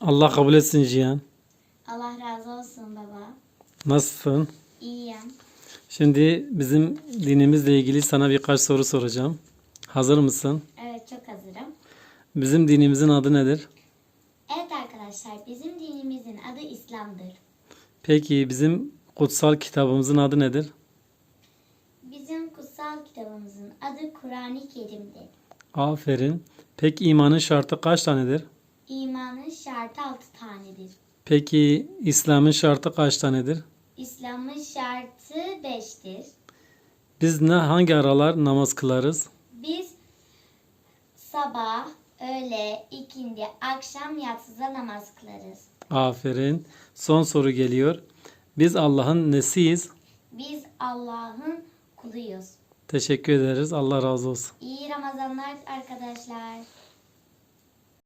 Allah kabul etsin Cihan. Allah razı olsun baba. Nasılsın? İyiyim. Şimdi bizim dinimizle ilgili sana birkaç soru soracağım. Hazır mısın? Evet çok hazırım. Bizim dinimizin adı nedir? Evet arkadaşlar bizim dinimizin adı İslam'dır. Peki bizim kutsal kitabımızın adı nedir? Bizim kutsal kitabımızın adı Kur'an-ı Kerim'dir. Aferin. Peki imanın şartı kaç tanedir? İmanın şartı altı tanedir. Peki İslam'ın şartı kaç tanedir? İslam'ın şartı beştir. Biz ne hangi aralar namaz kılarız? Biz sabah, öğle, ikindi, akşam yatsıda namaz kılarız. Aferin. Son soru geliyor. Biz Allah'ın nesiyiz? Biz Allah'ın kuluyuz. Teşekkür ederiz. Allah razı olsun. İyi Ramazanlar arkadaşlar.